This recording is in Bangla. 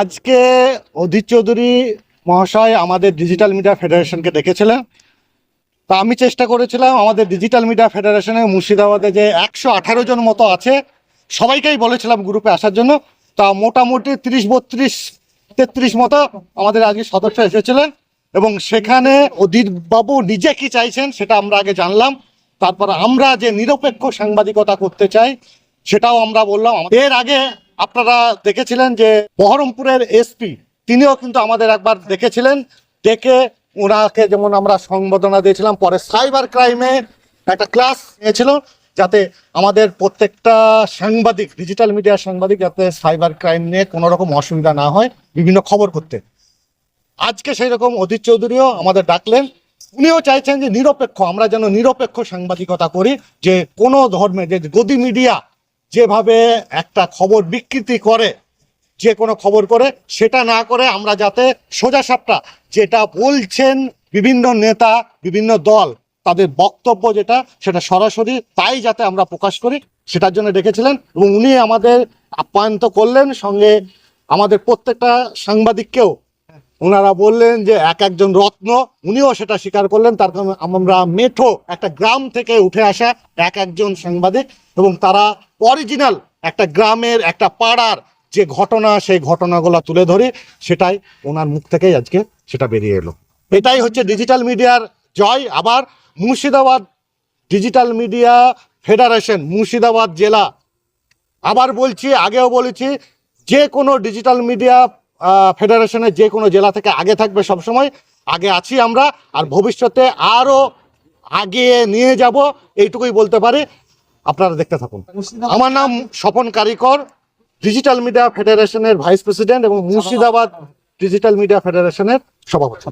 আজকে অধীর চৌধুরী মহাশয় আমাদের ডিজিটাল মিডিয়া ফেডারেশনকে ডেকেছিলেন তা আমি চেষ্টা করেছিলাম আমাদের ডিজিটাল মিডিয়া ফেডারেশনে মুর্শিদাবাদে যে একশো আঠারো জন মতো আছে, সবাইকেই বলেছিলাম গ্রুপে আসার জন্য। তা মোটামুটি তিরিশ, বত্রিশ, তেত্রিশ মতো আমাদের আজকে সদস্য এসেছিলেন এবং সেখানে অধীর বাবু নিজে কি চাইছেন সেটা আমরা আগে জানলাম। তারপর আমরা যে নিরপেক্ষ সাংবাদিকতা করতে চাই, সেটাও আমরা বললাম। এর আগে আপনারা দেখেছিলেন যে বহরমপুরের এসপি, তিনিও কিন্তু আমাদের একবার দেখেছিলেন, ডেকে ওনাকে যেমন আমরা সংবর্ধনা দিয়েছিলাম, পরে সাইবার ক্রাইমে একটা ক্লাস নিয়েছিল, যাতে আমাদের প্রত্যেকটা সাংবাদিক, ডিজিটাল মিডিয়া সাংবাদিক যাতে সাইবার ক্রাইম নিয়ে কোনো রকম অসুবিধা না হয়, বিভিন্ন খবর করতে। আজকে সেই রকম অধীর চৌধুরীও আমাদের ডাকলেন। উনিও চাইছেন যে নিরপেক্ষ, আমরা যেন নিরপেক্ষ সাংবাদিকতা করি, যে কোনো ধর্মে, যে গদি মিডিয়া যেভাবে একটা খবর বিকৃতি করে, যে কোনো খবর করে, সেটা না করে আমরা যাতে সোজা সাপটা, যেটা বলছেন বিভিন্ন নেতা, বিভিন্ন দল, তাদের বক্তব্য যেটা, সেটা সরাসরি তাই যাতে আমরা প্রকাশ করি, সেটার জন্য ডেকেছিলেন এবং উনি আমাদের আপ্যায়ন তো করলেন সঙ্গে আমাদের প্রত্যেকটা সাংবাদিককেও ওনারা বললেন যে এক একজন রত্ন, উনিও সেটা স্বীকার করলেন। তার কারণে আমরা মেঠো একটা গ্রাম থেকে উঠে আসা এক একজন সাংবাদিক এবং তারা অরিজিনাল একটা গ্রামের, একটা পাড়ার যে ঘটনা, সেই ঘটনাগুলো তুলে ধরে, সেটাই ওনার মুখ থেকেই আজকে সেটা বেরিয়ে এলো। এটাই হচ্ছে ডিজিটাল মিডিয়ার জয়। আবার Murshidabad digital media federation Murshidabad জেলা। আবার বলছি, আগেও বলেছি, যে কোনো ডিজিটাল মিডিয়া ফেডারেশনের যে কোনো জেলা থেকে আগে থাকবে সবসময়। আগে আছি আমরা আর ভবিষ্যতে আরও আগে নিয়ে যাব এইটুকুই বলতে পারি। আপনারা দেখতে থাকুন। আমার নাম স্বপন কারিকর ডিজিটাল মিডিয়া ফেডারেশনের ভাইস প্রেসিডেন্ট এবং মুর্শিদাবাদ ডিজিটাল মিডিয়া ফেডারেশনের সভাপতি।